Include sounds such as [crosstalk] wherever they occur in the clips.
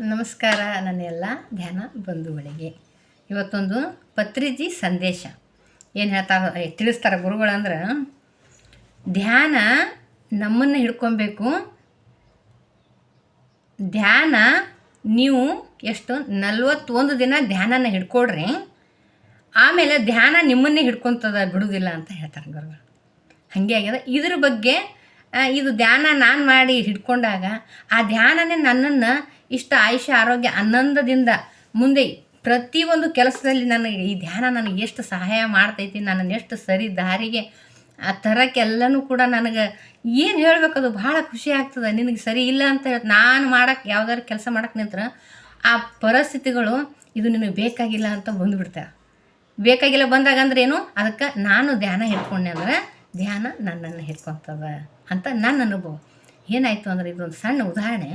ನಮಸ್ಕಾರ, ನನ್ನ ಎಲ್ಲ ಧ್ಯಾನ ಬಂಧುಗಳಿಗೆ. ಇವತ್ತೊಂದು ಪತ್ರಿಜಿ ಸಂದೇಶ. ಏನು ಹೇಳ್ತಾರೆ ತಿಳಿಸ್ತಾರೆ ಗುರುಗಳಂದ್ರೆ ಧ್ಯಾನ ನಮ್ಮನ್ನು ಹಿಡ್ಕೊಬೇಕು. ಧ್ಯಾನ ನೀವು ಎಷ್ಟು ನಲ್ವತ್ತೊಂದು ದಿನ ಧ್ಯಾನನ ಹಿಡ್ಕೊಡ್ರಿ. ಆಮೇಲೆ ಧ್ಯಾನ ನಿಮ್ಮನ್ನೇ ಹಿಡ್ಕೊತದ ಬಿಡುವುದಿಲ್ಲ ಅಂತ ಹೇಳ್ತಾರೆ ಗುರುಗಳು. ಹಾಗೆ ಆಗ್ಯದ. ಇದ್ರ ಬಗ್ಗೆ ಇದು ಧ್ಯಾನ ನಾನು ಮಾಡಿ ಹಿಡ್ಕೊಂಡಾಗ ಆ ಧ್ಯಾನನೇ ನನ್ನನ್ನು ಇಷ್ಟ ಆಯುಷ್ಯ, ಆರೋಗ್ಯ ಆನಂದದಿಂದ ಮುಂದೆ ಪ್ರತಿಯೊಂದು ಕೆಲಸದಲ್ಲಿ ನನಗೆ ಈ ಧ್ಯಾನ ನನಗೆ ಎಷ್ಟು ಸಹಾಯ ಮಾಡ್ತೈತಿ, ನನ್ನನ್ನು ಎಷ್ಟು ಸರಿ ದಾರಿಗೆ ಆ ಥರಕ್ಕೆಲ್ಲನೂ ಕೂಡ ನನಗೆ ಏನು ಹೇಳ್ಬೇಕದು ಭಾಳ ಖುಷಿ ಆಗ್ತದೆ. ನಿನಗೆ ಸರಿ ಇಲ್ಲ ಅಂತ ಹೇಳಿ, ನಾನು ಮಾಡೋಕ್ಕೆ ಯಾವ್ದಾದ್ರು ಕೆಲಸ ಮಾಡಕ್ಕೆ ನಿಂತ್ರೆ ಆ ಪರಿಸ್ಥಿತಿಗಳು ಇದು ನಿನಗೆ ಬೇಕಾಗಿಲ್ಲ ಅಂತ ಬಂದುಬಿಡ್ತಾವೆ ಬೇಕಾಗಿಲ್ಲ ಬಂದಾಗ ಅಂದ್ರೆ ಏನು? ಅದಕ್ಕೆ ನಾನು ಧ್ಯಾನ ಹಿಡ್ಕೊಂಡೆ ಅಂದ್ರೆ ಧ್ಯಾನ ನನ್ನನ್ನು ಹಿಡ್ಕೊತದ ಅಂತ ನನ್ನ ಅನುಭವ. ಏನಾಯಿತು ಅಂದ್ರೆ ಇದೊಂದು ಸಣ್ಣ ಉದಾಹರಣೆ.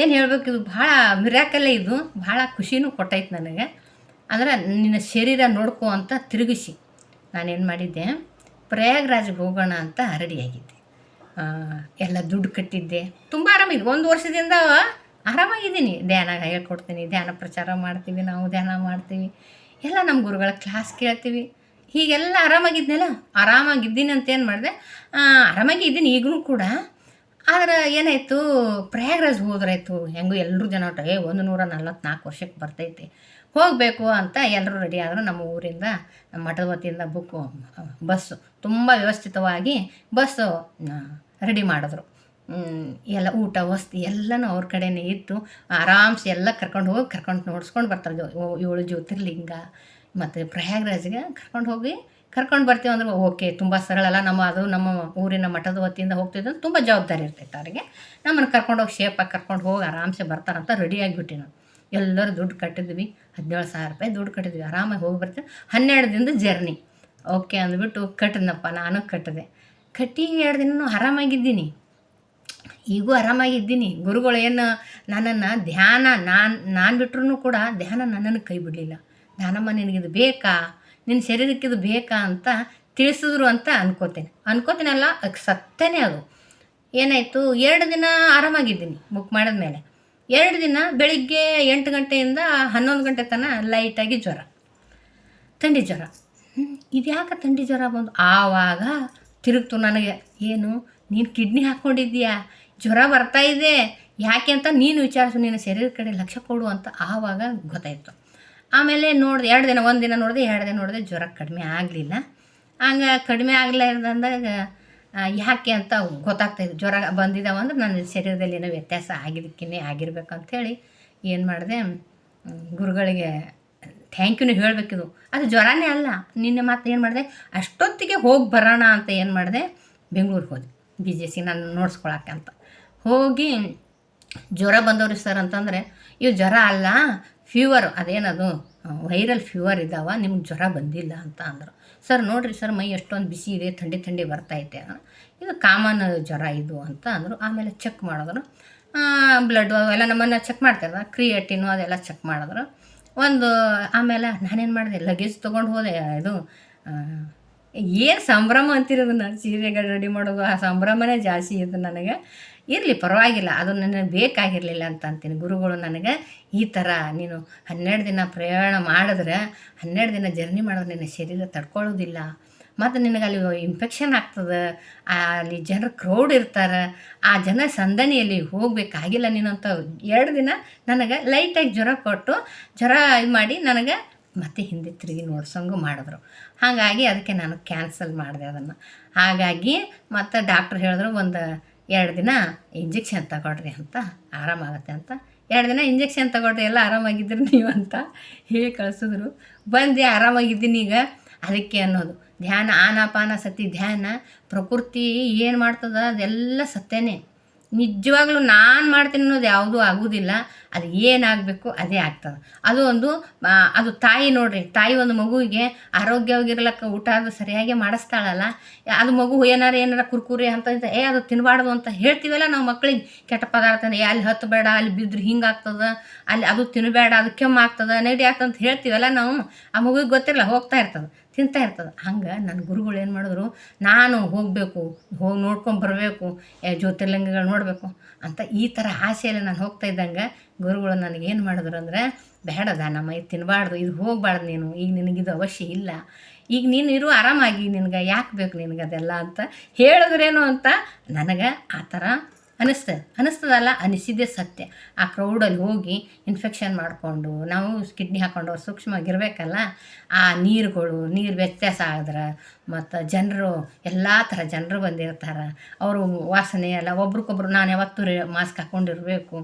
ಏನು ಹೇಳ್ಬೇಕು, ಇದು ಭಾಳ ಮಿರಾಕಲ್ಲೇ ಇದು, ಭಾಳ ಖುಷಿನೂ ಕೊಟ್ಟೈತೆ ನನಗೆ. ಅಂದ್ರೆ ನಿನ್ನ ಶರೀರ ನೋಡ್ಕೋ ಅಂತ ತಿರುಗಿಸಿ ನಾನೇನು ಮಾಡಿದ್ದೆ ಪ್ರಯಾಗ್ರಾಜ್ಗೆ ಹೋಗೋಣ ಅಂತ ರೆಡಿಯಾಗಿದ್ದೆ ಎಲ್ಲ ದುಡ್ಡು ಕಟ್ಟಿದ್ದೆ. ತುಂಬ ಆರಾಮಿದೆ ಒಂದು ವರ್ಷದಿಂದ ಆರಾಮಾಗಿದ್ದೀನಿ. ಧ್ಯಾನ ಹೇಳ್ಕೊಡ್ತೀನಿ, ಧ್ಯಾನ ಪ್ರಚಾರ ಮಾಡ್ತೀವಿ, ನಾವು ಧ್ಯಾನ ಮಾಡ್ತೀವಿ. ಎಲ್ಲ ನಮ್ಮ ಗುರುಗಳ ಕ್ಲಾಸ್ ಕೇಳ್ತೀವಿ. ಹೀಗೆಲ್ಲ ಆರಾಮಾಗಿದ್ನಲ್ಲ, ಆರಾಮಾಗಿದ್ದೀನಿ ಅಂತ ಏನು ಮಾಡಿದೆ ಆರಾಮಾಗಿ ಇದ್ದೀನಿ ಈಗಲೂ ಕೂಡ. ಆದ್ರೆ ಏನಾಯಿತು? ಪ್ರಯಾಗ್ರಾಜ್ ಹೋದ್ರಾಯ್ತು. ಹೆಂಗೂ ಎಲ್ಲರೂ ಜನ ಏ, ಒಂದು ನೂರ ನಲ್ವತ್ನಾಲ್ಕು ವರ್ಷಕ್ಕೆ ಬರ್ತೈತಿ. ಹೋಗಬೇಕು ಅಂತ ಎಲ್ಲರೂ ರೆಡಿ ಆದರು ನಮ್ಮ ಊರಿಂದ, ನಮ್ಮ ಮಠದ ವತಿಯಿಂದ ಬುಕ್ಕು ಬಸ್ಸು ತುಂಬ ವ್ಯವಸ್ಥಿತವಾಗಿ ಬಸ್ಸು ರೆಡಿ ಮಾಡಿದ್ರು. ಎಲ್ಲ ಊಟ, ವಸ್ತಿ ಎಲ್ಲನೂ ಅವ್ರ ಕಡೆನೇ ಇಟ್ಟು ಆರಾಮ್ಸೆ ಎಲ್ಲ ಕರ್ಕೊಂಡು ಹೋಗಿ, ಕರ್ಕೊಂಡು ನೋಡ್ಸ್ಕೊಂಡು ಬರ್ತಾರೆ. ಏಳು ಜ್ಯೋತಿರ್ಲಿಂಗ, ಮತ್ತು ಪ್ರಯಾಗ್ರಾಜ್ಗೆ ಕರ್ಕೊಂಡು ಹೋಗಿ ಕರ್ಕೊಂಡು ಬರ್ತೀವಿ ಅಂದ್ರೆ, ಓಕೆ, ತುಂಬ ಸರಳ ಅಲ್ಲ, ನಮ್ಮ ಅದು ನಮ್ಮ ಊರಿನ ಮಠದ ವತಿಯಿಂದ ಹೋಗ್ತಿದ್ದು ತುಂಬ ಜವಾಬ್ದಾರಿ ಇರ್ತೈತೆ ಅವರಿಗೆ. ನಮ್ಮನ್ನು ಕರ್ಕೊಂಡೋಗಿ ಶೇಪಾಗಿ ಕರ್ಕೊಂಡು ಹೋಗಿ ಆರಾಮ್ಸೆ ಬರ್ತಾರಂತ ರೆಡಿ ಆಗಿಬಿಟ್ಟು ನಾವು. ಎಲ್ಲರೂ ದುಡ್ಡು ಕಟ್ಟಿದ್ವಿ, ಹದಿನೇಳು ಸಾವಿರ ರೂಪಾಯಿ ದುಡ್ಡು ಕಟ್ಟಿದ್ವಿ, ಆರಾಮಾಗಿ ಹೋಗಿ ಬರ್ತೀವಿ. ಹನ್ನೆರಡು ದಿನದ ಜರ್ನಿ ಓಕೆ ಅಂದ್ಬಿಟ್ಟು ಕಟ್ಟಿದ್ನಪ್ಪ, ನಾನು ಕಟ್ಟಿದೆ. ಕಟ್ಟಿ ಎರಡು ದಿನ ಆರಾಮಾಗಿದ್ದೀನಿ. ಈಗೂ ಆರಾಮಾಗಿದ್ದೀನಿ. ಗುರುಗಳು ಏನು ನನ್ನನ್ನು ಧ್ಯಾನ ನಾನು ನಾನು ಬಿಟ್ರೂ ಕೂಡ ಧ್ಯಾನ ನನ್ನನ್ನು ಕೈ ಬಿಡಲಿಲ್ಲ. ಧ್ಯಾನಮ್ಮ ನಿನಗಿದು ಬೇಕಾ? ನಿನ್ನ ಶರೀರಕ್ಕೆ ಇದು ಬೇಕಾ ಅಂತ ತಿಳಿಸಿದ್ರು ಅಂತ ಅನ್ಕೋತೇನೆ. ಅನ್ಕೋತೀನಲ್ಲ ಅಕ್ ಅದು. ಏನಾಯಿತು? ಎರಡು ದಿನ ಆರಾಮಾಗಿದ್ದೀನಿ ಬುಕ್ ಮಾಡಿದ ಮೇಲೆ. ಎರಡು ದಿನ ಬೆಳಿಗ್ಗೆ ಎಂಟು ಗಂಟೆಯಿಂದ ಹನ್ನೊಂದು ಗಂಟೆ ತನಕ ಲೈಟಾಗಿ ಜ್ವರ. ಥಂಡಿ ಜ್ವರ. ಇದ್ಯಾಕೆ ಥಂಡಿ ಜ್ವರ ಬಂದು? ಆವಾಗ ತಿರುಗ್ತು ನನಗೆ. ಏನು? ನೀನು ಕಿಡ್ನಿ ಹಾಕ್ಕೊಂಡಿದ್ದೀಯಾ ಜ್ವರ ಬರ್ತಾ ಇದೆ. ಯಾಕೆ ಅಂತ ನೀನು ವಿಚಾರಿಸು. ನಿನ್ನ ಶರೀರ ಕಡೆ ಲಕ್ಷ್ಯ ಕೊಡು ಅಂತ ಆವಾಗ ಗೊತ್ತಾಯಿತು. ಆಮೇಲೆ ನೋಡಿದೆ, ಎರಡು ದಿನ, ಒಂದು ದಿನ ನೋಡಿದೆ, ಎರಡು ದಿನ ನೋಡಿದೆ ಜ್ವರ ಕಡಿಮೆ ಆಗಲಿಲ್ಲ. ಹಂಗೆ ಕಡಿಮೆ ಅಂದಾಗ ಯಾಕೆ ಅಂತ ಗೊತ್ತಾಗ್ತಾಯಿತ್ತು ಜ್ವರ ಬಂದಿದ್ದಾವೆ ಅಂದ್ರೆ ನನ್ನ ಶರೀರದಲ್ಲಿ ಏನೋ ವ್ಯತ್ಯಾಸ ಆಗಿದ್ದಕ್ಕೇ ಆಗಿರ್ಬೇಕು ಅಂಥೇಳಿ ಏನು ಮಾಡಿದೆ ಗುರುಗಳಿಗೆ ಥ್ಯಾಂಕ್ ಯೂನು ಹೇಳಬೇಕಿದು ಅದು ಜ್ವರನೇ ಅಲ್ಲ. ನಿನ್ನೆ ಮತ್ತೆ ಏನು ಮಾಡಿದೆ, ಅಷ್ಟೊತ್ತಿಗೆ ಹೋಗಿ ಬರೋಣ ಅಂತ ಏನು ಮಾಡಿದೆ, ಬೆಂಗಳೂರಿಗೆ ಹೋದೆ. ಬಿ ಜೆ ಸಿ ನಾನು ನೋಡ್ಸ್ಕೊಳಕ್ಕೆ ಅಂತ. ಹೋಗಿ ಜ್ವರ ಬಂದವ್ರಿ ಸರ್ ಅಂತಂದರೆ ಇವು ಜ್ವರ ಅಲ್ಲ ಫೀವರ್ ಅದೇನದು? ವೈರಲ್ ಫೀವರ್ ಇದ್ದಾವ, ನಿಮ್ಗೆ ಜ್ವರ ಬಂದಿಲ್ಲ ಅಂತ ಅಂದರು. ಸರ್ ನೋಡಿರಿ ಸರ್ ಮೈ ಎಷ್ಟೊಂದು ಬಿಸಿ ಇದೆ, ಥಂಡಿ ಥಂಡಿ ಬರ್ತೈತೆ ಇದು ಕಾಮನ್ ಜ್ವರ ಇದು ಅಂತ ಅಂದರು. ಆಮೇಲೆ ಚೆಕ್ ಮಾಡಿದ್ರು. ಬ್ಲಡ್ ಅವೆಲ್ಲ ನಮ್ಮನ್ನು ಚೆಕ್ ಮಾಡ್ತಾರೆ ಕ್ರಿಯೇಟಿನು ಅದೆಲ್ಲ ಚೆಕ್ ಮಾಡಿದ್ರು. ಒಂದು, ಆಮೇಲೆ ನಾನೇನು ಮಾಡಿದೆ? ಲಗೇಜ್ ತೊಗೊಂಡು ಹೋದೆ. ಇದು ಏನು ಸಂಭ್ರಮ ನಾನು ಸೀರೆಗಳು ರೆಡಿ ಮಾಡೋದು? ಆ ಸಂಭ್ರಮನೇ ಜಾಸ್ತಿ ಇತ್ತು ನನಗೆ. ಇರಲಿ, ಪರವಾಗಿಲ್ಲ. ಅದು ನನಗೆ ಬೇಕಾಗಿರಲಿಲ್ಲ ಅಂತ ಅಂತೀನಿ. ಗುರುಗಳು ನನಗೆ ಈ ಥರ ನೀನು ಹನ್ನೆರಡು ದಿನ ಪ್ರಯಾಣ ಮಾಡಿದ್ರೆ, ಹನ್ನೆರಡು ದಿನ ಜರ್ನಿ ಮಾಡಿದ್ರೆ ನಿನ್ನ ಶರೀರ ತಡ್ಕೊಳ್ಳೋದಿಲ್ಲ. ಮತ್ತು ನಿನಗೆ ಅಲ್ಲಿ ಇನ್ಫೆಕ್ಷನ್ ಆಗ್ತದೆ. ಅಲ್ಲಿ ಜನರು ಕ್ರೌಡ್ ಇರ್ತಾರೆ. ಆ ಜನ ಸಂದಣಿಯಲ್ಲಿ ಹೋಗಬೇಕಾಗಿಲ್ಲ ನೀನು ಅಂತ ಎರಡು ದಿನ ನನಗೆ ಲೈಟಾಗಿ ಜ್ವರ ಕೊಟ್ಟು, ಜ್ವರ ಇದು ಮಾಡಿ ನನಗೆ ಮತ್ತೆ ಹಿಂದೆ ತಿರುಗಿ ನೋಡ್ಸೋಂಗು ಮಾಡಿದ್ರು. ಹಾಗಾಗಿ ಅದಕ್ಕೆ ನಾನು ಕ್ಯಾನ್ಸಲ್ ಮಾಡಿದೆ ಅದನ್ನು. ಹಾಗಾಗಿ ಮತ್ತು ಡಾಕ್ಟ್ರ್ ಹೇಳಿದ್ರು ಒಂದು ಎರಡು ದಿನ ಇಂಜೆಕ್ಷನ್ ತಗೊಳ್ರಿ ಅಂತ, ಆರಾಮಾಗತ್ತೆ ಅಂತ. ಎರಡು ದಿನ ಇಂಜೆಕ್ಷನ್ ತಗೊಳ್ರಿ, ಎಲ್ಲ ಆರಾಮಾಗಿದ್ದರು ನೀವು ಅಂತ ಹೇಳಿ ಕಳಿಸಿದ್ರು. ಬಂದು ಆರಾಮಾಗಿದ್ದೀನಿ ಈಗ. ಅದಕ್ಕೆ ಅನ್ನೋದು. ಧ್ಯಾನ, ಆನಾಪಾನ ಸತಿ ಧ್ಯಾನ, ಪ್ರಕೃತಿ ಏನು ಮಾಡ್ತದ ಅದೆಲ್ಲ ಸತ್ಯನೇ. ನಿಜವಾಗ್ಲೂ ನಾನು ಮಾಡ್ತೀನಿ ಅನ್ನೋದು ಯಾವುದೂ ಆಗೋದಿಲ್ಲ. ಅದು ಏನಾಗಬೇಕು ಅದೇ ಆಗ್ತದೆ. ಅದು ಒಂದು ಅದು ತಾಯಿ ನೋಡ್ರಿ, ತಾಯಿ ಒಂದು ಮಗುವಿಗೆ ಆರೋಗ್ಯವಾಗಿರ್ಲಕ್ಕ ಊಟ ಅದು ಸರಿಯಾಗಿ ಮಾಡಿಸ್ತಾಳಲ್ಲ, ಅದು ಮಗು ಏನಾರ ಏನಾರ ಕುರ್ಕುರಿ ಅಂತ ಏ, ಅದು ತಿನ್ನಬಾರ್ದು ಅಂತ ಹೇಳ್ತೀವಲ್ಲ ನಾವು ಮಕ್ಳಿಗೆ. ಕೆಟ್ಟ ಪದಾರ್ಥ ಅಲ್ಲಿ ಹತ್ತಬೇಡ ಅಲ್ಲಿ ಬಿದ್ದರೆ ಹಿಂಗೆ ಆಗ್ತದೆ, ಅಲ್ಲಿ ಅದು ತಿನ್ನಬೇಡ ಅದು ಕೆಮ್ಮು ಆಗ್ತದೆ, ನೆಗಡಿ ಆಗ್ತದೆ ಅಂತ ಹೇಳ್ತೀವಲ್ಲ ನಾವು. ಆ ಮಗುವಿಗೆ ಗೊತ್ತಿರಲ್ಲ, ಹೋಗ್ತಾ ಇರ್ತದೆ. ತಿಂತಾ ಇರ್ತದೆ. ಹಂಗೆ ನನ್ನ ಗುರುಗಳು ಏನು ಮಾಡಿದ್ರು, ನಾನು ಹೋಗಬೇಕು, ಹೋಗಿ ನೋಡ್ಕೊಂಡು ಬರಬೇಕು ಜ್ಯೋತಿರ್ಲಿಂಗಗಳು ನೋಡಬೇಕು ಅಂತ ಈ ಥರ ಆಸೆಯಲ್ಲಿ ನಾನು ಹೋಗ್ತಾ ಇದ್ದಂಗೆ ಗುರುಗಳು ನನಗೇನು ಮಾಡಿದ್ರು ಅಂದರೆ ಬೇಡದ ನಮ್ಮ ಇದು ತಿನ್ನಬಾರ್ದು ಇದು ಹೋಗಬಾರ್ದು ನೀನು, ಈಗ ನಿನಗಿದು ಅವಶ್ಯ ಇಲ್ಲ. ಈಗ ನೀನು ಇರು, ಆರಾಮಾಗಿ, ನಿನಗೆ ಯಾಕೆ ಬೇಕು ನಿನಗೆ ಅದೆಲ್ಲ ಅಂತ ಹೇಳಿದ್ರೇನು ಅಂತ ನನಗೆ ಆ ಥರ ಅನಿಸ್ತದೆ ಅನಿಸ್ತದಲ್ಲ ಅನಿಸಿದ್ದೇ ಸತ್ಯ. ಆ ಕ್ರೌಡಲ್ಲಿ ಹೋಗಿ ಇನ್ಫೆಕ್ಷನ್ ಮಾಡಿಕೊಂಡು, ನಾವು ಕಿಡ್ನಿ ಹಾಕ್ಕೊಂಡು ಸೂಕ್ಷ್ಮವಾಗಿರ್ಬೇಕಲ್ಲ, ಆ ನೀರುಗಳು, ನೀರು ವ್ಯತ್ಯಾಸ ಆದ್ರೆ, ಮತ್ತು ಜನರು, ಎಲ್ಲ ಥರ ಜನರು ಬಂದಿರ್ತಾರೆ. ಅವರು ವಾಸನೆ ಎಲ್ಲ ಒಬ್ರಿಗೊಬ್ರು ನಾನು ಯಾವತ್ತೂ ಮಾಸ್ಕ್ ಹಾಕ್ಕೊಂಡಿರಬೇಕು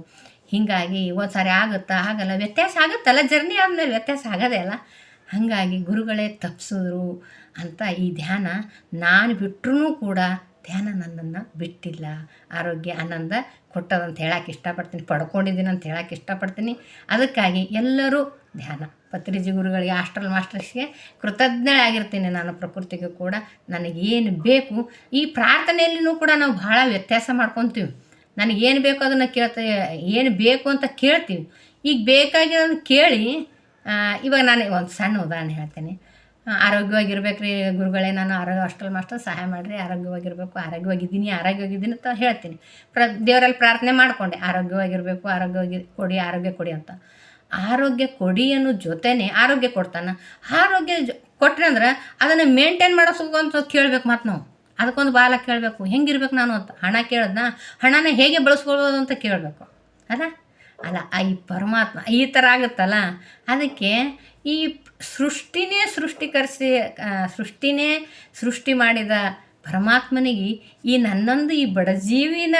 ಹೀಗಾಗಿ ಒಂದು ಸಾರಿ ಆಗುತ್ತಾ ಆಗಲ್ಲ ವ್ಯತ್ಯಾಸ ಆಗುತ್ತಲ್ಲ ಜರ್ನಿ ಆದಮೇಲೆ ವ್ಯತ್ಯಾಸ ಆಗೋದೇ ಅಲ್ಲ ಹಾಗಾಗಿ ಗುರುಗಳೇ ತಪ್ಪಿಸಿದ್ರು ಅಂತ ಈ ಧ್ಯಾನ ನಾನು ಬಿಟ್ಟರೂ ಕೂಡ ಧ್ಯಾನ ನನ್ನನ್ನು ಬಿಟ್ಟಿಲ್ಲ. ಆರೋಗ್ಯ ಆನಂದ ಕೊಟ್ಟದಂತ ಹೇಳಕ್ಕೆ ಇಷ್ಟಪಡ್ತೀನಿ, ಪಡ್ಕೊಂಡಿದ್ದೀನಿ ಅಂತ ಹೇಳಕ್ಕೆ ಇಷ್ಟಪಡ್ತೀನಿ. ಅದಕ್ಕಾಗಿ ಎಲ್ಲರೂ ಧ್ಯಾನ. ಪತ್ರಿಜಿ ಗುರುಗಳಿಗೆ, ಆಸ್ಟ್ರಲ್ ಮಾಸ್ಟರ್ಸ್ಗೆ ಕೃತಜ್ಞಳಾಗಿರ್ತೀನಿ ನಾನು ಪ್ರಕೃತಿಗೂ ಕೂಡ. ನನಗೇನು ಬೇಕು, ಈ ಪ್ರಾರ್ಥನೆಯಲ್ಲಿನೂ ಕೂಡ ನಾವು ಭಾಳ ವ್ಯತ್ಯಾಸ ಮಾಡ್ಕೊತೀವಿ. ನನಗೇನು ಬೇಕು ಅದನ್ನು ಕೇಳ್ತೀವಿ ಏನು ಬೇಕು ಅಂತ ಕೇಳ್ತೀವಿ. ಈಗ ಬೇಕಾಗಿರೋದನ್ನು ಕೇಳಿ ಇವಾಗ ನಾನು ಒಂದು ಸಣ್ಣ ಉದಾಹರಣೆ ಹೇಳ್ತೀನಿ. ಆರೋಗ್ಯವಾಗಿರ್ಬೇಕು ರೀ ಗುರುಗಳೇ, ನಾನು ಆರೋಗ್ಯ ಹಾಸ್ಟೆಲ್ ಮಾಸ್ಟರ್ ಸಹಾಯ ಮಾಡಿರಿ, ಆರೋಗ್ಯವಾಗಿರಬೇಕು, ಆರೋಗ್ಯವಾಗಿದ್ದೀನಿ ಆರೋಗ್ಯವಾಗಿದ್ದೀನಿ ಅಂತ ಹೇಳ್ತೀನಿ. ಪ್ರ, ದೇವರಲ್ಲಿ ಪ್ರಾರ್ಥನೆ ಮಾಡಿಕೊಂಡೆ, ಆರೋಗ್ಯವಾಗಿರಬೇಕು, ಆರೋಗ್ಯವಾಗಿ ಕೊಡಿ, ಆರೋಗ್ಯ ಕೊಡಿ ಅಂತ. ಆರೋಗ್ಯ ಕೊಡಿ ಅನ್ನೋ ಜೊತೆನೆ ಆರೋಗ್ಯ ಕೊಡ್ತಾನೆ. ಆರೋಗ್ಯ ಜೊ ಅಂದ್ರೆ ಅದನ್ನು ಮೇಂಟೈನ್ ಮಾಡೋ ಅಂತ ಕೇಳ್ಬೇಕು ಮತ್ತು ನಾವು. ಅದಕ್ಕೊಂದು ಬಾಲ ಕೇಳಬೇಕು, ಹೆಂಗಿರ್ಬೇಕು ನಾನು ಅಂತ. ಹಣ ಕೇಳಿದ್ನ? ಹಣನ ಹೇಗೆ ಬಳಸ್ಕೊಳ್ಬೋದು ಅಂತ ಕೇಳಬೇಕು. ಅಲ್ಲ ಅಲ್ಲ ಈ ಪರಮಾತ್ಮ, ಈ ಥರ ಆಗುತ್ತಲ್ಲ? ಅದಕ್ಕೆ ಈ ಸೃಷ್ಟಿನೇ ಸೃಷ್ಟಿಕರಿಸಿ ಸೃಷ್ಟಿನೇ ಸೃಷ್ಟಿ ಮಾಡಿದ ಪರಮಾತ್ಮನಿಗೆ ಈ ನನ್ನೊಂದು ಈ ಬಡಜೀವಿನ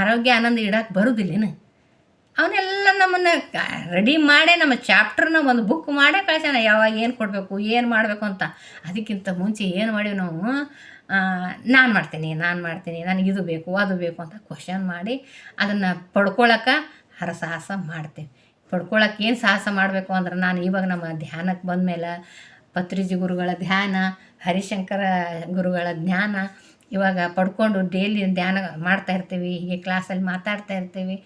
ಆರೋಗ್ಯ ಆನಂದ ಇಡಕ್ಕೆ ಬರುವುದಿಲ್ಲೇನು ಅವನ್ನೆಲ್ಲ ನಮ್ಮನ್ನು ರೆಡಿ ಮಾಡೇ ನಮ್ಮ ಚಾಪ್ಟರ್ನ ಒಂದು ಬುಕ್ ಮಾಡೇ ಕಳ್ಸ್ಯಾನ, ಯಾವಾಗ ಏನು ಕೊಡಬೇಕು, ಏನು ಮಾಡಬೇಕು ಅಂತ. ಅದಕ್ಕಿಂತ ಮುಂಚೆ ಏನು ಮಾಡೀವಿ ನಾವು? ನಾನು ಮಾಡ್ತೀನಿ ನಾನು ಮಾಡ್ತೀನಿ ನನಗೆ ಇದು ಬೇಕು, ಅದು ಬೇಕು ಅಂತ ಕ್ವಶನ್ ಮಾಡಿ ಅದನ್ನು ಪಡ್ಕೊಳಕ್ಕೆ ಹರಸಾಹಸ ಮಾಡ್ತೀವಿ. ಪಡ್ಕೊಳಕ್ಕೆ ಏನು ಸಾಹಸ ಮಾಡಬೇಕು ಅಂದ್ರೆ ನಾನು ಇವಾಗ ನಮ್ಮ ಧ್ಯಾನಕ್ಕೆ ಬಂದಮೇಲೆ ಪತ್ರಿಜಿ ಗುರುಗಳ ಧ್ಯಾನ, ಹರಿಶಂಕರ ಗುರುಗಳ ಜ್ಞಾನ ಇವಾಗ ಪಡ್ಕೊಂಡು ಡೈಲಿ ಧ್ಯಾನ ಮಾಡ್ತಾ ಇರ್ತೀವಿ, ಹೀಗೆ ಕ್ಲಾಸಲ್ಲಿ ಮಾತಾಡ್ತಾ ಇರ್ತೀವಿ.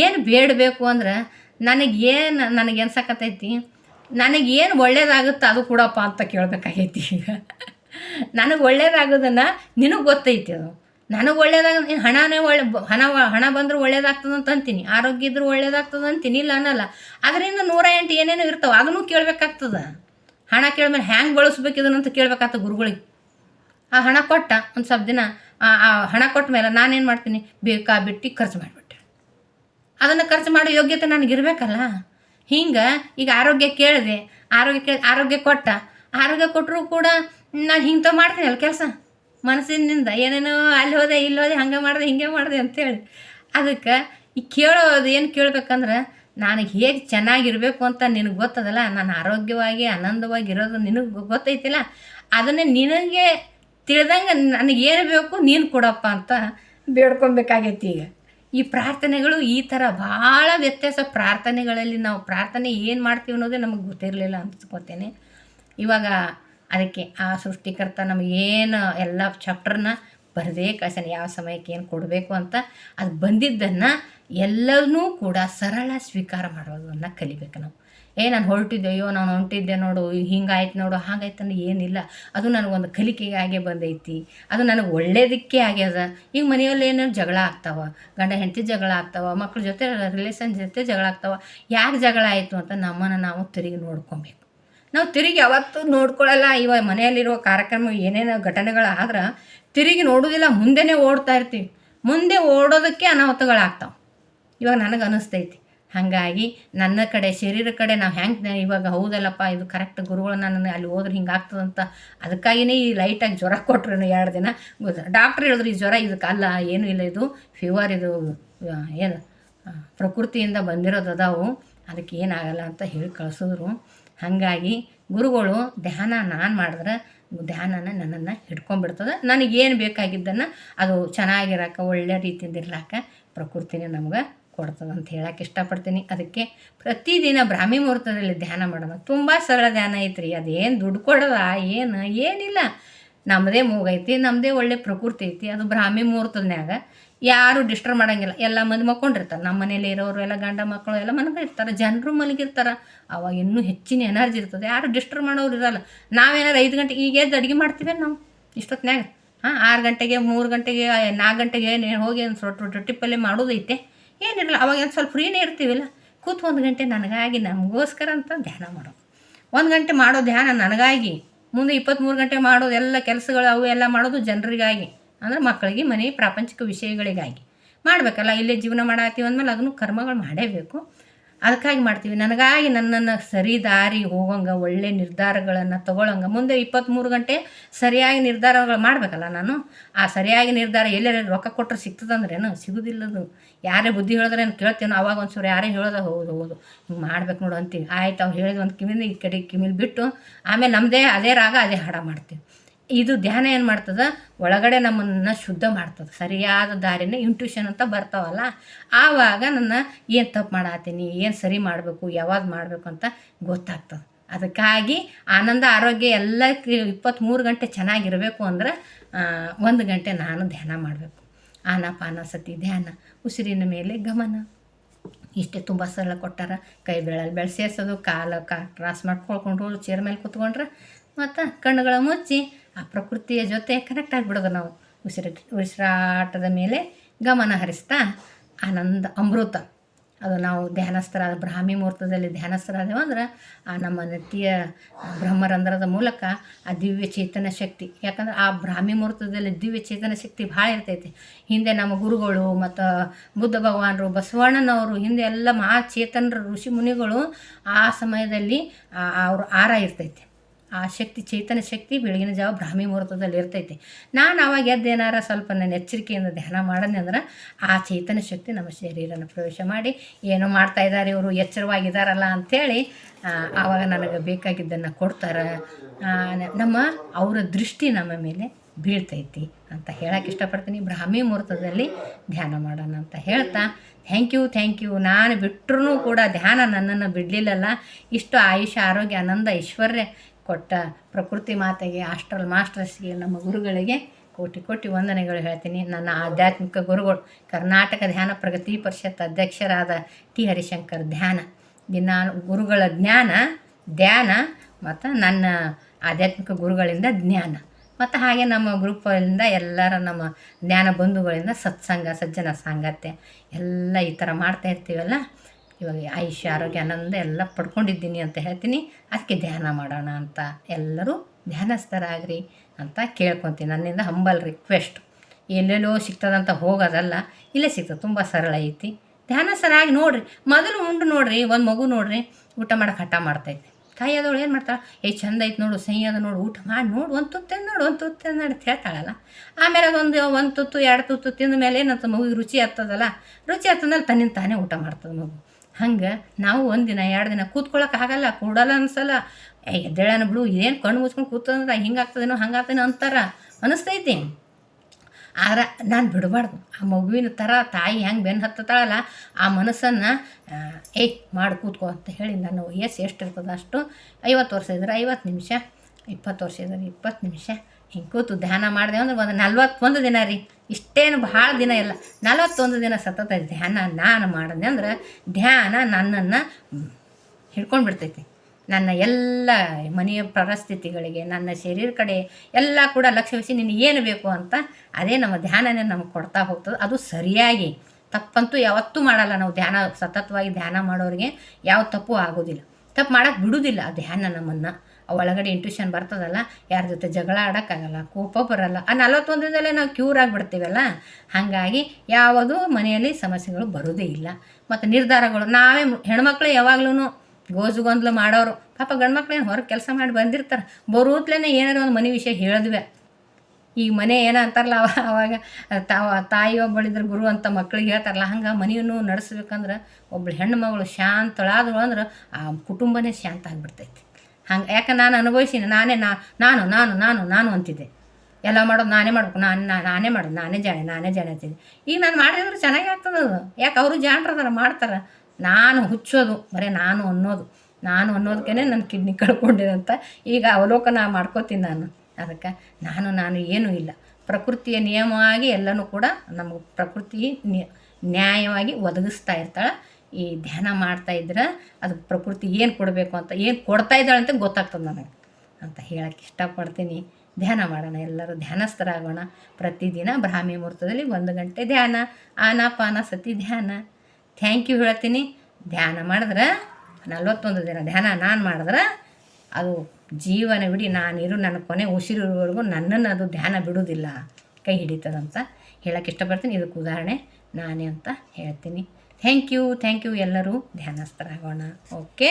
ಏನು ಬೇಡಬೇಕು ಅಂದ್ರೆ ನನಗೇನು ನನಗೆ ಅನ್ಸಕತ್ತೈತಿ ನನಗೇನು ಒಳ್ಳೇದಾಗುತ್ತೋ ಅದು ಕೊಡಪ್ಪ ಅಂತ ಕೇಳಬೇಕಾಗೈತಿ ಈಗ. [laughs] ನನಗೆ ಒಳ್ಳೇದಾಗೋದನ್ನು ನಿನಗೆ ಗೊತ್ತೈತಿ ಅದು. ನನಗೆ ಒಳ್ಳೇದಾಗ ಹಣನೇ ಒಳ್ಳೆ ಹಣ ಹಣ ಬಂದರೂ ಒಳ್ಳೇದಾಗ್ತದೆ ಅಂತ ಅಂತೀನಿ. ಆರೋಗ್ಯ ಇದ್ದರೂ ಒಳ್ಳೇದಾಗ್ತದೆ ಅಂತೀನಿ, ಇಲ್ಲ ಅನ್ನಲ್ಲ. ಅದರಿಂದ ನೂರ ಎಂಟು ಏನೇನೋ ಇರ್ತಾವೆ, ಅದನ್ನೂ ಕೇಳಬೇಕಾಗ್ತದೆ. ಹಣ ಕೇಳಿದ್ಮೇಲೆ ಹ್ಯಾಂಗೆ ಬಳಸ್ಬೇಕು ಇದನ್ನಂತ ಕೇಳ್ಬೇಕಾಗ್ತದೆ ಗುರುಗಳಿಗೆ. ಆ ಹಣ ಕೊಟ್ಟ, ಒಂದು ಸ್ವಲ್ಪ ದಿನ, ಆ ಆ ಹಣ ಕೊಟ್ಟ ಮೇಲೆ ನಾನೇನು ಮಾಡ್ತೀನಿ, ಬೇಕಾ ಬಿಟ್ಟು ಖರ್ಚು ಮಾಡಿಬಿಟ್ಟೆ. ಅದನ್ನು ಖರ್ಚು ಮಾಡೋ ಯೋಗ್ಯತೆ ನನಗಿರಬೇಕಲ್ಲ. ಹಿಂಗೆ ಈಗ ಆರೋಗ್ಯ ಕೇಳಿದೆ, ಆರೋಗ್ಯ ಕೇಳಿ, ಆರೋಗ್ಯ ಕೊಟ್ಟ, ಆರೋಗ್ಯ ಕೊಟ್ಟರೂ ಕೂಡ ನಾನು ಹಿಂಗೆ ಮಾಡ್ತೀನಿ ಅಲ್ಲಿ ಕೆಲಸ. ಮನಸ್ಸಿನಿಂದ ಏನೇನೋ ಅಲ್ಲಿ ಹೋದೆ, ಇಲ್ಲಿ ಹೋದೆ, ಹಂಗೆ ಮಾಡಿದೆ, ಹಿಂಗೆ ಮಾಡಿದೆ ಅಂತೇಳಿ. ಅದಕ್ಕೆ ಈ ಕೇಳೋದು ಏನು ಕೇಳ್ಬೇಕಂದ್ರೆ ನಾನು ಹೇಗೆ ಚೆನ್ನಾಗಿರಬೇಕು ಅಂತ ನಿನಗೆ ಗೊತ್ತದಲ್ಲ? ನಾನು ಆರೋಗ್ಯವಾಗಿ, ಆನಂದವಾಗಿ ಇರೋದು ನಿನಗೆ ಗೊತ್ತೈತಿಲ್ಲ? ಅದನ್ನೇ ನಿನಗೆ ತಿಳಿದಂಗೆ ನನಗೇನು ಬೇಕು ನೀನು ಕೊಡಪ್ಪ ಅಂತ ಬೇಡ್ಕೊಬೇಕಾಗೈತಿ ಈಗ. ಈ ಪ್ರಾರ್ಥನೆಗಳು ಈ ಥರ ಭಾಳ ವ್ಯತ್ಯಾಸ ಪ್ರಾರ್ಥನೆಗಳಲ್ಲಿ ನಾವು ಪ್ರಾರ್ಥನೆ ಏನು ಮಾಡ್ತೀವಿ ಅನ್ನೋದೇ ನಮಗೆ ಗೊತ್ತಿರಲಿಲ್ಲ ಅನ್ಸ್ಕೊತೇನೆ. ಇವಾಗ ಅದಕ್ಕೆ ಆ ಸೃಷ್ಟಿಕರ್ತ ನಮಗೇನು ಎಲ್ಲ ಚಾಪ್ಟರ್ನ ಬರದೇ ಕಳ್ಸಾನೆ ಯಾವ ಸಮಯಕ್ಕೆ ಏನು ಕೊಡಬೇಕು ಅಂತ ಅದು ಬಂದಿದ್ದನ್ನು ಎಲ್ಲನೂ ಕೂಡ ಸರಳ ಸ್ವೀಕಾರ ಮಾಡೋದನ್ನು ಕಲಿಬೇಕು ನಾವು. ಏ, ನಾನು ಹೊರಟಿದ್ದೆ, ಅಯ್ಯೋ, ನಾನು ಹೊಂಟಿದ್ದೆ ನೋಡು ಹಿಂಗಾಯ್ತು ನೋಡು, ಹಾಗಾಯ್ತು ಅಂದ್ರೆ ಏನಿಲ್ಲ. ಅದು ನನಗೊಂದು ಕಲಿಕೆಗಾಗೆ ಬಂದೈತಿ, ಅದು ನನಗೆ ಒಳ್ಳೇದಕ್ಕೆ ಆಗ್ಯದ. ಈಗ ಮನೆಯಲ್ಲಿ ಏನೇನು ಜಗಳ ಆಗ್ತಾವ, ಗಂಡ ಹೆಂಡತಿ ಜಗಳ ಆಗ್ತಾವ, ಮಕ್ಳ ಜೊತೆ ರಿಲೇಷನ್ ಜೊತೆ ಜಗಳ ಆಗ್ತಾವ, ಯಾಕೆ ಜಗಳ ಆಯಿತು ಅಂತ ನಮ್ಮನ್ನು ನಾವು ತಿರುಗಿ ನೋಡ್ಕೊಬೇಕು. ನಾವು ತಿರುಗಿ ಅವತ್ತು ನೋಡ್ಕೊಳ್ಳಲ್ಲ ಇವಾಗ ಮನೆಯಲ್ಲಿರುವ ಕಾರ್ಯಕ್ರಮ ಏನೇನು ಘಟನೆಗಳಾದ್ರೆ ತಿರುಗಿ ನೋಡೋದಿಲ್ಲ, ಮುಂದೆನೇ ಓಡ್ತಾ ಇರ್ತೀವಿ. ಮುಂದೆ ಓಡೋದಕ್ಕೆ ಅನಾಹುತಗಳಾಗ್ತಾವೆ. ಇವಾಗ ನನಗೆ ಅನಿಸ್ತೈತಿ. ಹಾಗಾಗಿ ನನ್ನ ಕಡೆ, ಶರೀರ ಕಡೆ ನಾವು ಹೆಂಗೆ ಇವಾಗ ಹೌದಲ್ಲಪ್ಪ, ಇದು ಕರೆಕ್ಟ್ ಗುರುಗಳು ನನ್ನ ಅಲ್ಲಿ ಹೋದ್ರೆ ಹಿಂಗೆ ಆಗ್ತದಂತ. ಅದಕ್ಕಾಗಿಯೇ ಈ ಲೈಟಾಗಿ ಜ್ವರ ಕೊಟ್ರು ಎರಡು ದಿನ. ಡಾಕ್ಟ್ರ್ ಹೇಳಿದ್ರು, ಈ ಜ್ವರ ಇದಕ್ಕೆ ಅಲ್ಲ, ಏನೂ ಇಲ್ಲ ಇದು. ಫೀವರ್ ಇದು ಏನು ಪ್ರಕೃತಿಯಿಂದ ಬಂದಿರೋದು ಅದಾವು. ಅದಕ್ಕೆ ಏನಾಗಲ್ಲ ಅಂತ ಹೇಳಿ ಕಳಿಸಿದ್ರು. ಹಾಗಾಗಿ ಗುರುಗಳು ಧ್ಯಾನ ನಾನು ಮಾಡಿದ್ರೆ ಧ್ಯಾನನ ನನ್ನನ್ನು ಹಿಡ್ಕೊಂಡ್ಬಿಡ್ತದೆ. ನನಗೇನು ಬೇಕಾಗಿದ್ದನ್ನು ಅದು ಚೆನ್ನಾಗಿರೋಕೆ ಒಳ್ಳೆ ರೀತಿಯಿಂದ ಇರ್ಲಾಕ ಪ್ರಕೃತಿನೇ ನಮ್ಗೆ ಕೊಡ್ತದೆ ಅಂತ ಹೇಳಕ್ಕೆ ಇಷ್ಟಪಡ್ತೀನಿ. ಅದಕ್ಕೆ ಪ್ರತಿದಿನ ಬ್ರಾಹ್ಮಿ ಮುಹೂರ್ತದಲ್ಲಿ ಧ್ಯಾನ ಮಾಡೋಣ. ತುಂಬ ಸರಳ ಧ್ಯಾನ ಐತ್ರಿ. ಅದೇನು ದುಡ್ಡು ಕೊಡೋದ ಏನು, ಏನಿಲ್ಲ. ನಮ್ಮದೇ ಮೂಗೈತಿ ನಮ್ಮದೇ ಒಳ್ಳೆ ಪ್ರಕೃತಿ ಐತಿ. ಅದು ಬ್ರಾಹ್ಮಿ ಮುಹೂರ್ತದ್ನ್ಯಾಗ ಯಾರು ಡಿಸ್ಟರ್ಬ್ ಮಾಡೋಂಗಿಲ್ಲ. ಎಲ್ಲ ಮಂದಿ ಮಕ್ಕೊಂಡಿರ್ತಾರೆ. ನಮ್ಮ ಮನೇಲಿ ಇರೋರು ಎಲ್ಲ, ಗಂಡ ಮಕ್ಕಳು ಎಲ್ಲ ಮಲಗಿರ್ತಾರೆ ಜನರು ಮಲಗಿರ್ತಾರೆ. ಅವಾಗ ಇನ್ನೂ ಹೆಚ್ಚಿನ ಎನರ್ಜಿ ಇರ್ತದೆ. ಯಾರು ಡಿಸ್ಟರ್ಬ್ ಮಾಡೋರು ಇರಲ್ಲ. ನಾವೇನಾರು ಐದು ಗಂಟೆ ಈಗ ಎದ್ದು ಅಡುಗೆ ಮಾಡ್ತೀವಿ ನಾವು. ಇಷ್ಟೊತ್ತಿನಾಗ ಹಾಂ, ಆರು ಗಂಟೆಗೆ, ಮೂರು ಗಂಟೆಗೆ, ನಾಲ್ಕು ಗಂಟೆಗೆ ನೀನು ಹೋಗಿ ಒಂದು ಸ್ವಲ್ಪ ರೊಟ್ಟಿ ಪಲ್ಯ ಮಾಡೋದೈತೆ. ಏನಿರಲ್ಲ. ಅವಾಗ ಒಂದು ಸ್ವಲ್ಪ ಫ್ರೀನೇ ಇರ್ತೀವಿಲ್ಲ. ಕೂತು ಒಂದು ಗಂಟೆ ನನಗಾಗಿ, ನಮಗೋಸ್ಕರ ಅಂತ ಧ್ಯಾನ ಮಾಡೋದು ಒಂದು ಗಂಟೆ ಮಾಡೋ ಧ್ಯಾನ ನನಗಾಗಿ. ಮುಂದೆ ಇಪ್ಪತ್ತ್ಮೂರು ಗಂಟೆ ಮಾಡೋದು ಎಲ್ಲ ಕೆಲಸಗಳು ಅವು ಎಲ್ಲ ಮಾಡೋದು ಜನರಿಗಾಗಿ. ಅಂದರೆ ಮಕ್ಕಳಿಗೆ ಮನೆ ಪ್ರಾಪಂಚಿಕ ವಿಷಯಗಳಿಗಾಗಿ. ಮಾಡಬೇಕಲ್ಲ, ಇಲ್ಲೇ ಜೀವನ ಮಾಡತ್ತೀವಿ ಅಂದಮೇಲೆ ಅದನ್ನು ಕರ್ಮಗಳು ಮಾಡೇಬೇಕು. ಅದಕ್ಕಾಗಿ ಮಾಡ್ತೀವಿ. ನನಗಾಗಿ ನನ್ನನ್ನು ಸರಿ ದಾರಿ ಹೋಗೋಂಗೆ, ಒಳ್ಳೆ ನಿರ್ಧಾರಗಳನ್ನು ತೊಗೊಳಂಗೆ. ಮುಂದೆ ಇಪ್ಪತ್ತ್ಮೂರು ಗಂಟೆ ಸರಿಯಾಗಿ ನಿರ್ಧಾರಗಳು ಮಾಡಬೇಕಲ್ಲ ನಾನು. ಆ ಸರಿಯಾಗಿ ನಿರ್ಧಾರ ಎಲ್ಲೆಲ್ಲ ರೊಕ್ಕ ಕೊಟ್ಟರೆ ಸಿಗ್ತದಂದ್ರೇನು? ಸಿಗೋದಿಲ್ಲದು. ಯಾರೇ ಬುದ್ಧಿ ಹೇಳಿದ್ರೆ ಏನು ಆವಾಗ ಅವಾಗ ಸೂರ್ಯ ಯಾರೇ ಹೇಳೋದ ಹೌದು ಹೌದು. ಹಿಂಗೆ ಮಾಡ್ಬೇಕು ನೋಡು ಅಂತೀವಿ. ಆಯ್ತು, ಅವ್ರು ಹೇಳಿದ ಒಂದು ಕಿವಿಯಿಂದ ಈ ಕಡೆ ಕಿವಿಲಿ ಬಿಟ್ಟು, ಆಮೇಲೆ ನಮ್ಮದೇ ಅದೇ ರಾಗ, ಅದೇ ಹಾಡ ಮಾಡ್ತೀವಿ. ಇದು ಧ್ಯಾನ ಏನು ಮಾಡ್ತದ? ಒಳಗಡೆ ನಮ್ಮನ್ನು ಶುದ್ಧ ಮಾಡ್ತದೆ. ಸರಿಯಾದ ದಾರಿನ ಇಂಟ್ಯೂಷನ್ ಅಂತ ಬರ್ತಾವಲ್ಲ? ಆವಾಗ ನನ್ನ ಏನು ತಪ್ಪು ಮಾಡತ್ತೀನಿ ಏನು ಸರಿ ಮಾಡಬೇಕು, ಯಾವಾಗ ಮಾಡಬೇಕು ಅಂತ ಗೊತ್ತಾಗ್ತದೆ. ಅದಕ್ಕಾಗಿ ಆನಂದ, ಆರೋಗ್ಯ ಎಲ್ಲ ಇಪ್ಪತ್ತ್ಮೂರು ಗಂಟೆ ಚೆನ್ನಾಗಿರಬೇಕು ಅಂದ್ರೆ ಒಂದು ಗಂಟೆ ನಾನು ಧ್ಯಾನ ಮಾಡಬೇಕು. ಆನಾಪಾನ ಸತಿ ಧ್ಯಾನ. ಉಸಿರಿನ ಮೇಲೆ ಗಮನ. ಇಷ್ಟೇ ತುಂಬ ಸರಳ ಕೊಟ್ಟಾರ. ಕೈ ಬೆಳಲ್ಲಿ ಬೆಳೆ ಸೇರಿಸೋದು, ಕಾಲು ಕಾ ಕ್ರಾಸ್ ಮಾಡ್ಕೊಳ್ಕೊಂಡು, ಚೇರ್ ಮೇಲೆ ಕೂತ್ಕೊಂಡ್ರೆ ಮತ್ತು ಕಣ್ಣುಗಳ ಮುಚ್ಚಿ ಆ ಪ್ರಕೃತಿಯ ಜೊತೆ ಕನೆಕ್ಟ್ ಆಗಿಬಿಡೋದು ನಾವು. ಉಸಿರಾಟ, ಉಸಿರಾಟದ ಮೇಲೆ ಗಮನ ಹರಿಸ್ತಾ ಆನಂದ, ಅಮೃತ. ಅದು ನಾವು ಧ್ಯಾನಸ್ಥರ ಬ್ರಾಹ್ಮಿ ಮುಹೂರ್ತದಲ್ಲಿ ಧ್ಯಾನಸ್ಥರಾದೇವು ಅಂದ್ರೆ ಆ ನಮ್ಮ ನಿತ್ಯ ಬ್ರಹ್ಮರಂಧ್ರದ ಮೂಲಕ ಆ ದಿವ್ಯ ಚೇತನ ಶಕ್ತಿ. ಯಾಕಂದ್ರೆ ಆ ಬ್ರಾಹ್ಮಿ ಮುಹೂರ್ತದಲ್ಲಿ ದಿವ್ಯ ಚೇತನ ಶಕ್ತಿ ಭಾಳ ಇರ್ತೈತಿ. ಹಿಂದೆ ನಮ್ಮ ಗುರುಗಳು ಮತ್ತು ಬುದ್ಧ ಭಗವಾನರು ಬಸವಣ್ಣನವರು, ಹಿಂದೆ ಎಲ್ಲ ಮಹಾ ಚೇತನರು, ಋಷಿ ಮುನಿಗಳು ಆ ಸಮಯದಲ್ಲಿ ಅವ್ರ ಆರ ಇರ್ತೈತಿ. ಆ ಶಕ್ತಿ, ಚೇತನ ಶಕ್ತಿ ಬೆಳಗಿನ ಜಾವ ಬ್ರಾಹ್ಮಿ ಮುಹೂರ್ತದಲ್ಲಿ ಇರ್ತೈತಿ. ನಾನು ಅವಾಗ ಎದ್ದೇನಾರ ಸ್ವಲ್ಪ ನನ್ನ ಎಚ್ಚರಿಕೆಯಿಂದ ಧ್ಯಾನ ಮಾಡನೆ ಅಂದ್ರೆ ಆ ಚೇತನ ಶಕ್ತಿ ನಮ್ಮ ಶರೀರನ ಪ್ರವೇಶ ಮಾಡಿ ಏನೋ ಮಾಡ್ತಾ ಇದ್ದಾರೆ ಇವರು? ಎಚ್ಚರವಾಗಿದ್ದಾರಲ್ಲ ಅಂಥೇಳಿ ಆವಾಗ ನನಗೆ ಬೇಕಾಗಿದ್ದನ್ನು ಕೊಡ್ತಾರೆ. ನಮ್ಮ ಅವರ ದೃಷ್ಟಿ ನಮ್ಮ ಮೇಲೆ ಬೀಳ್ತೈತಿ ಅಂತ ಹೇಳಕ್ಕೆ ಇಷ್ಟಪಡ್ತೀನಿ. ಬ್ರಾಹ್ಮಿ ಮುಹೂರ್ತದಲ್ಲಿ ಧ್ಯಾನ ಮಾಡೋಣ ಅಂತ ಹೇಳ್ತಾ ಥ್ಯಾಂಕ್ ಯು ಥ್ಯಾಂಕ್ ಯು ನಾನು ಬಿಟ್ಟರೂ ಕೂಡ ಧ್ಯಾನ ನನ್ನನ್ನು ಬಿಡಲಿಲ್ಲಲ್ಲ. ಇಷ್ಟು ಆಯುಷ್ಯ, ಆರೋಗ್ಯ, ಆನಂದ, ಐಶ್ವರ್ಯ ಕೊಟ್ಟ ಪ್ರಕೃತಿ ಮಾತೆಗೆ ಆಸ್ಟ್ರಲ್ ಮಾಸ್ಟರ್ಸ್ಗೆ ನಮ್ಮ ಗುರುಗಳಿಗೆ ಕೋಟಿ ಕೋಟಿ ವಂದನೆಗಳು ಹೇಳ್ತೀನಿ. ನನ್ನ ಆಧ್ಯಾತ್ಮಿಕ ಗುರುಗಳು, ಕರ್ನಾಟಕ ಧ್ಯಾನ ಪ್ರಗತಿ ಪರಿಷತ್ ಅಧ್ಯಕ್ಷರಾದ ಟಿ. ಹರಿಶಂಕರ್ ಧ್ಯಾನ. ದಿನ ಗುರುಗಳ ಜ್ಞಾನ, ಧ್ಯಾನ, ಮತ್ತು ನನ್ನ ಆಧ್ಯಾತ್ಮಿಕ ಗುರುಗಳಿಂದ ಜ್ಞಾನ. ಮತ್ತು ಹಾಗೆ ನಮ್ಮ ಗ್ರೂಪಲ್ಲಿಂದ ಎಲ್ಲರ ನಮ್ಮ ಜ್ಞಾನ ಬಂಧುಗಳಿಂದ ಸತ್ಸಂಗ, ಸಜ್ಜನ ಸಾಂಗತ್ಯ ಎಲ್ಲ ಈ ಥರ ಮಾಡ್ತಾ ಇರ್ತೀವಲ್ಲ? ಇವಾಗ ಆಯುಷ್ಯ, ಆರೋಗ್ಯ ಆನಂದ ಎಲ್ಲ ಪಡ್ಕೊಂಡಿದ್ದೀನಿ ಅಂತ ಹೇಳ್ತೀನಿ. ಅದಕ್ಕೆ ಧ್ಯಾನ ಮಾಡೋಣ ಅಂತ ಎಲ್ಲರೂ ಧ್ಯಾನಸ್ಥರಾಗ್ರಿ ಅಂತ ಕೇಳ್ಕೊತೀನಿ. ನನ್ನಿಂದ ಹಂಬಲ್ ರಿಕ್ವೆಸ್ಟ್ ಎಲ್ಲೆಲ್ಲೋ ಸಿಗ್ತದಂತ ಹೋಗೋದಲ್ಲ, ಇಲ್ಲೇ ಸಿಗ್ತದೆ. ತುಂಬ ಸರಳ ಐತಿ. ಧ್ಯಾನಸ್ಥರಾಗಿ ನೋಡ್ರಿ. ಮೊದಲು ಉಂಡು ನೋಡ್ರಿ, ಒಂದು ಮಗು ನೋಡ್ರಿ, ಊಟ ಮಾಡೋಕೆ ಹಠ ಮಾಡ್ತೈತಿ. ತಾಯಿ ಆದವಳು ಏನು ಮಾಡ್ತಾಳೆ? ಏ ಚಂದ ಐತೆ ನೋಡು ಸಹಿ ಅದ ನೋಡು, ಊಟ ಮಾಡಿ, ನೋಡು, ಒಂದು ತುತ್ತು ತಿಂದು ನೋಡು, ಒಂದು ತುತ್ತು ತಿಂದು ಅಂತ ಹೇಳ್ತಾಳಲ್ಲ. ಆಮೇಲೆ ಅದೊಂದು ಒಂದು ತುತ್ತು, ಎರಡು ತುತ್ತು ತಿಂದ ಮೇಲೆ ಏನಂತ ಮಗುಗೆ ರುಚಿ ಆಗ್ತದಲ್ಲ, ರುಚಿ ಆಗ್ತಂದಲ್ಲಿ ತನ್ನಿಂದ ತಾನೇ ಊಟ ಮಾಡ್ತದೆ ಮಗು. ಹಂಗೆ ನಾವು ಒಂದು ದಿನ, ಎರಡು ದಿನ ಕೂತ್ಕೊಳ್ಳೋಕೆ ಆಗಲ್ಲ, ಕೂಡಲ್ಲ ಅನ್ಸಲ್ಲ. ಎದ್ದೇಳನ ಬಿಡು, ಏನು ಕಣ್ಣು ಮುಚ್ಕೊಂಡು ಕೂತಂದ್ರೆ ಹಿಂಗೆ ಆಗ್ತದೇನೋ, ಹಂಗೆ ಆಗ್ತದೇನೋ ಅಂತಾರ ಅನಿಸ್ತೈತಿ. ಆದ್ರೆ ನಾನು ಬಿಡಬಾರ್ದು. ಆ ಮಗುವಿನ ಥರ ತಾಯಿ ಹೆಂಗೆ ಬೆನ್ನು ಹತ್ತತಾಳಲ್ಲ, ಆ ಮನಸ್ಸನ್ನು ಏಯ್ ಮಾಡಿ ಕೂತ್ಕೋ ಅಂತ ಹೇಳಿ ನನ್ನ ವಯಸ್ಸು ಎಷ್ಟು ಇರ್ತದೆ ಅಷ್ಟು ಐವತ್ತು ವರ್ಷ ಇದ್ರೆ ಐವತ್ತು ನಿಮಿಷ, ಇಪ್ಪತ್ತು ವರ್ಷ ಇದ್ರೆ ಇಪ್ಪತ್ತು ನಿಮಿಷ ಹಿಂಗೆ ಕೂತು ಧ್ಯಾನ ಮಾಡಿದೆ ಅಂದ್ರೆ ಒಂದು ನಲ್ವತ್ತೊಂದು ದಿನ ರೀ. ಇಷ್ಟೇನು ಭಾಳ ದಿನ ಇಲ್ಲ. ನಲ್ವತ್ತೊಂದು ದಿನ ಸತತ ಧ್ಯಾನ ನಾನು ಮಾಡಿದೆ ಅಂದ್ರೆ ಧ್ಯಾನ ನನ್ನನ್ನು ಹಿಡ್ಕೊಂಡು ಬಿಡ್ತೈತಿ. ನನ್ನ ಎಲ್ಲ ಮನೆಯ ಪರಿಸ್ಥಿತಿಗಳಿಗೆ, ನನ್ನ ಶರೀರ ಕಡೆ ಎಲ್ಲ ಕೂಡ ಲಕ್ಷ್ಯ ನಿನಗೆ ಏನು ಬೇಕು ಅಂತ ಅದೇ ನಮ್ಮ ಧ್ಯಾನನೇ ನಮಗೆ ಕೊಡ್ತಾ ಹೋಗ್ತದೆ. ಅದು ಸರಿಯಾಗಿ ತಪ್ಪಂತೂ ಯಾವತ್ತೂ ಮಾಡಲ್ಲ ನಾವು ಧ್ಯಾನ, ಸತತವಾಗಿ ಧ್ಯಾನ ಮಾಡೋರಿಗೆ. ಯಾವ ತಪ್ಪು ಆಗೋದಿಲ್ಲ. ತಪ್ಪು ಮಾಡೋಕ್ಕೆ ಬಿಡೋದಿಲ್ಲ ಆ ಧ್ಯಾನ ನಮ್ಮನ್ನು. ಒಳಗಡೆ ಇಂಟ್ಯೂಷನ್ ಬರ್ತದಲ್ಲ, ಯಾರ ಜೊತೆ ಜಗಳ ಆಡೋಕ್ಕಾಗಲ್ಲ, ಕೋಪ ಬರಲ್ಲ. ಆ ನಲವತ್ತೊಂದು ದಿನದಲ್ಲೇ ನಾವು ಕ್ಯೂರ್ ಆಗಿಬಿಡ್ತೀವಲ್ಲ? ಹಾಗಾಗಿ ಯಾವುದೂ ಮನೆಯಲ್ಲಿ ಸಮಸ್ಯೆಗಳು ಬರೋದೇ ಇಲ್ಲ. ಮತ್ತು ನಿರ್ಧಾರಗಳು, ನಾವೇ ಹೆಣ್ಮಕ್ಳು ಯಾವಾಗ್ಲೂ ಗೋಜು ಗೊಂದಲು ಮಾಡೋರು. ಪಾಪ ಗಂಡ್ಮಕ್ಳೇನು ಹೊರಗೆ ಕೆಲಸ ಮಾಡಿ ಬಂದಿರ್ತಾರೆ? ಬರೋತ್ಲೇ ಏನಾರ ಒಂದು ಮನೆ ವಿಷಯ ಹೇಳಿದ್ವಿ. ಈಗ ಮನೆ ಏನೋ ಅಂತಾರಲ್ಲ, ಅವ, ಅವಾಗ ತಾವ, ತಾಯಿ ಒಬ್ಬಳಿದ್ರೆ ಗುರು ಅಂತ ಮಕ್ಳಿಗೆ ಹೇಳ್ತಾರಲ್ಲ, ಹಂಗೆ ಮನೆಯನ್ನು ನಡೆಸ್ಬೇಕಂದ್ರೆ ಒಬ್ಳು ಹೆಣ್ಣು ಮಗಳು ಶಾಂತಳಾದಳು ಅಂದ್ರೆ ಆ ಕುಟುಂಬನೇ ಶಾಂತ ಆಗಿಬಿಡ್ತೈತಿ. ಹಂಗೆ ಯಾಕೆ ನಾನು ಅನುಭವಿಸೀನಿ, ನಾನೇ ನಾನು ನಾನು ನಾನು ನಾನು ಅಂತಿದ್ದೆ. ಎಲ್ಲ ಮಾಡೋದು ನಾನೇ ಮಾಡ್ಬೇಕು, ನಾನು ನಾನೇ ಮಾಡೋದು, ನಾನೇ ಜಾಣೆ ನಾನೇ ಜಾಣೆ ಅಂತಿದ್ದೆ. ಈಗ ನಾನು ಮಾಡಿದ್ರೆ ಚೆನ್ನಾಗಿ ಆಗ್ತದೆ ಅದು. ಯಾಕೆ ಅವರು ಜಾಣರದಾರ ಮಾಡ್ತಾರೆ. ನಾನು ಹುಚ್ಚೋದು, ಬರೀ ನಾನು ಅನ್ನೋದು. ನಾನು ಅನ್ನೋದಕ್ಕೇ ನನ್ನ ಕಿಡ್ನಿ ಕಳ್ಕೊಂಡಿದೆ ಈಗ ಅವಲೋಕನ ಮಾಡ್ಕೋತೀನಿ ನಾನು. ಅದಕ್ಕೆ ನಾನು ನಾನು ಏನೂ ಇಲ್ಲ. ಪ್ರಕೃತಿಯ ನಿಯಮವಾಗಿ ಎಲ್ಲನೂ ಕೂಡ ನಮಗೆ ಪ್ರಕೃತಿ ನ್ಯಾಯವಾಗಿ ಒದಗಿಸ್ತಾ ಇರ್ತಾಳೆ. ಈ ಧ್ಯಾನ ಮಾಡ್ತಾ ಇದ್ರೆ ಅದು ಪ್ರಕೃತಿ ಏನು ಕೊಡಬೇಕು ಅಂತ, ಏನು ಕೊಡ್ತಾ ಇದ್ದಾಳೆ ಅಂತ ಗೊತ್ತಾಗ್ತದೆ ನನಗೆ ಅಂತ ಹೇಳಕ್ಕೆ ಇಷ್ಟಪಡ್ತೀನಿ. ಧ್ಯಾನ ಮಾಡೋಣ ಎಲ್ಲರೂ, ಧ್ಯಾನಸ್ಥರಾಗೋಣ. ಪ್ರತಿದಿನ ಬ್ರಾಹ್ಮಿ ಮುಹೂರ್ತದಲ್ಲಿ ಒಂದು ಗಂಟೆ ಧ್ಯಾನ, ಆನಾಪಾನ ಸತಿ ಧ್ಯಾನ. ಥ್ಯಾಂಕ್ ಯು ಹೇಳ್ತೀನಿ. ಧ್ಯಾನ ಮಾಡಿದ್ರೆ ನಲ್ವತ್ತೊಂದು ದಿನ ಧ್ಯಾನ ನಾನು ಮಾಡಿದ್ರೆ ಅದು ಜೀವನ ಬಿಡಿ, ನಾನಿರು, ನನ್ನ ಕೊನೆ ಉಸಿರಿರುವವರೆಗೂ ನನ್ನನ್ನು ಅದು ಧ್ಯಾನ ಬಿಡುವುದಿಲ್ಲ. ಕೈ ಹಿಡಿತದಂತ ಹೇಳಕ್ಕೆ ಇಷ್ಟಪಡ್ತೀನಿ. ಇದಕ್ಕೆ ಉದಾಹರಣೆ ನಾನೇ ಅಂತ ಹೇಳ್ತೀನಿ. ಥ್ಯಾಂಕ್ ಯು ಥ್ಯಾಂಕ್ ಯು ಎಲ್ಲರೂ. ಧ್ಯಾನಸ್ಥರಾಗೋಣ. ಓಕೆ